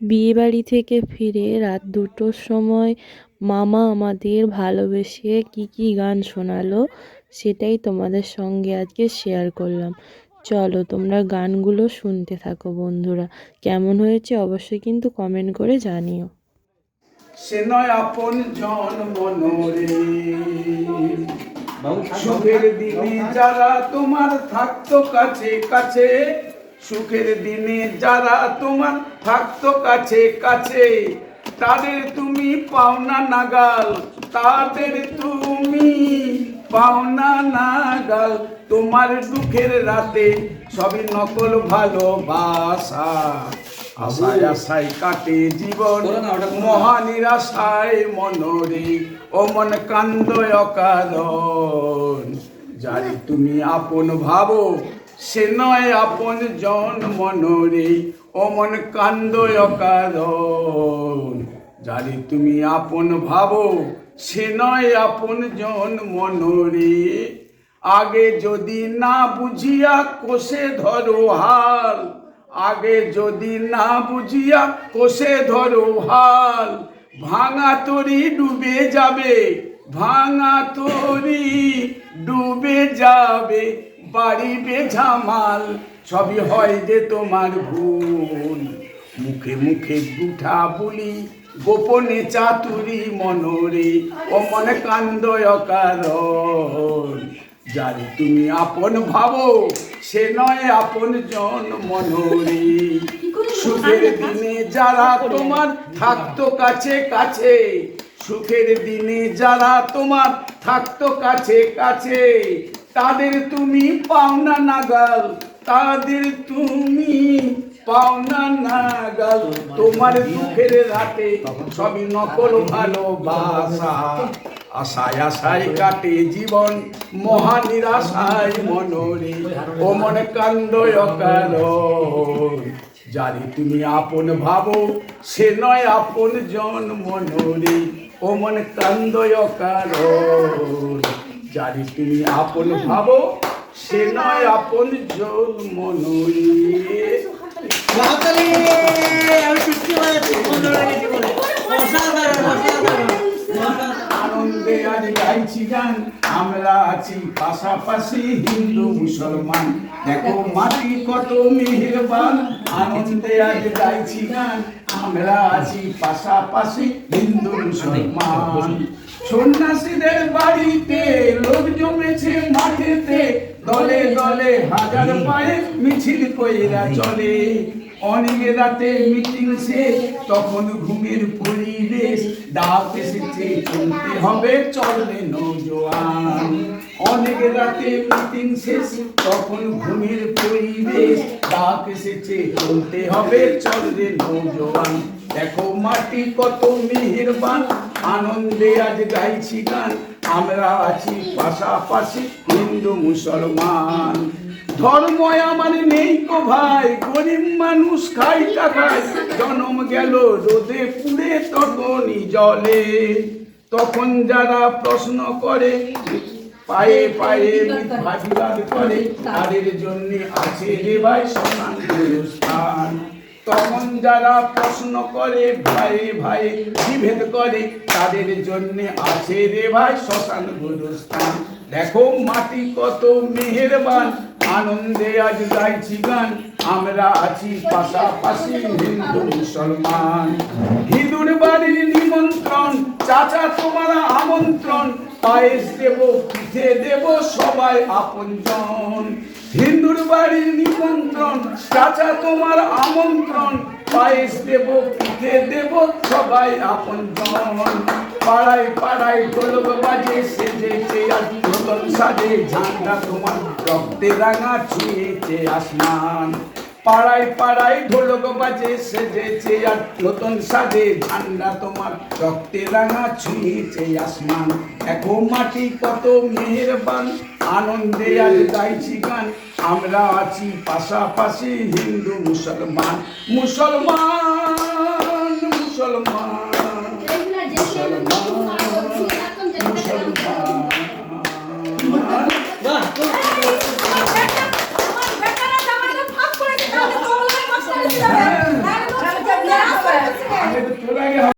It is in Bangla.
বিয়েবাড়ি থেকে ফিরে রাত দুটোর সময় মামা আমাদের ভালোবেসে কী কী গান শোনালো সেটাই তোমাদের সঙ্গে আজকে শেয়ার করলাম। চলো তোমরা গানগুলো শুনতে থাকো বন্ধুরা। কেমন হয়েছে অবশ্যই কিন্তু কমেন্ট করে জানিও। সে নয় আপন জন মনোরে সুখের দিনে যারা তোমার থাকতো কাছে কাছে সুখের দিনে যারা তোমার থাকতো কাছে কাছে তাদের তুমি পাওনা নাগাল তাদের তুমি পাওনা নাগাল। তোমার দুঃখের রাতে সবই নকল ভালোবাসা। আশায় আশায় কাটে জীবন মহানিরাশায় মনরে ও মন কান্দ অকারণ যারে তুমি আপন ভাবো সে নয় আপন জন মনরে ও মন কান্দ অকারণ যারে তুমি আপন ভাবো সে নয় আপন জন মনরে। আগে যদি না বুঝিয়া কোষে ধরো হাল, আগে যদি না বুঝিয়া কোষে ধরো হাল, ভাঙা তরি ডুবে যাবে, ভাঙা তরি ডুবে যাবে। বাড়িবে ঝামাল সবই হয় যে তোমার ভুল। মুখে মুখে গুঠা বলি, গোপনে চাতুরি মনরে ও মনে কান্দ যারে তুমি আপন ভাবো, সে নয় আপন জন মনোরে। সুখের দিনে যারা তোমার থাকতো কাছে কাছে, সুখের দিনে যারা তোমার থাকতো কাছে কাছে তাদের তুমি পাওনা নাগাল, তাদের তুমি পাওনা নাগাল। তোমার দুঃখের রাতে সবই নকল ভালোবাসা। আশায় আশায় কাটে জীবন মহানিরাশায় মনরে। ও মনে অকারণ যারে তুমি আপন ভাবো, সে নয় আপন জন মনরে। ও মনে কান্দ অকারণ যারে তুমি আপন ভাবো সে নয় আপন জন অসাধারণ আনন্দে আজ গাইছি গান। আমরা আছি পাশাপাশি হিন্দু মুসলমান। দেখো মাটি কত মেহেরবান। আনন্দে আজ গাইছি গান। আমরা আছি পাশাপাশি হিন্দু মুসলমান। সন্ন্যাসীদের বাড়িতে, লোক জমেছে মাঠেতে, দলে দলে হাজার পায়ে মিছিল কইরা চলে। অনেক রাতে মিটিং শেষ, তখন ঘুমের পরিবেশ, ডাক এসেছে, চলতে হবে, চলবে নৌজোয়ান। অনেক রাতে মিটিং শেষ, তখন ঘুমের পরিবেশ, ডাক এসেছে, চলতে হবে, চলবে নৌজোয়ান। দেখো মাটি কত মেহেরবান আনন্দে আজ গাইছি গান। আমরা আছি পাশাপাশি হিন্দু মুসলমান। ধর্ম আমার নেই কো ভাই, গরিব মানুষ খাই টাকায় জন্ম গেল রোদে পুড়ে তখনই জলে। তখন যারা প্রশ্ন করে, পায়ে পায়ে ভাবিবাদ করে, তাদের জন্য আছে রে ভাই সমান স্থান তখন যারা প্রশ্ন করে ভাই ভাই বিভেদ করে, তাদের জন্য আছে রে ভাই শ্মশান গুরুস্থান। দেখো মাটি কত মেহেরবান আনন্দে আজ গাইছি গান আমরা আছি পাশাপাশি হিন্দু মুসলমান। হিঁদুর বাড়ির নিমন্ত্রণ, চাচা তোমার আমন্ত্রণ, পায়েস দেব, পিঠে দেব সবাই আপনজন। হিন্দুর বাড়ির নিমন্ত্রণ, চাচা তোমার আমন্ত্রণ, পায়েস দেব, পিঠে দেব সবাই আপনজন। পাড়ায় পাড়ায় ঢোলক বাজে, সেজেছে আজ সাজে ঝান্ডা তোমার রক্তে রাঙা ছুঁয়েছে আসমান। পাড়ায় পাড়ায় ঢোলক বাজে সেজেছে আর নতুন সাজে ঝান্ডা তোমার রক্তে রাঙা ছুঁয়েছে আসমান। দেখো মাটি কত মেহেরবান, আনন্দে আজ গাইছি গান। আমরা আছি পাশাপাশি হিন্দু মুসলমান। মুসলমান মুসলমান।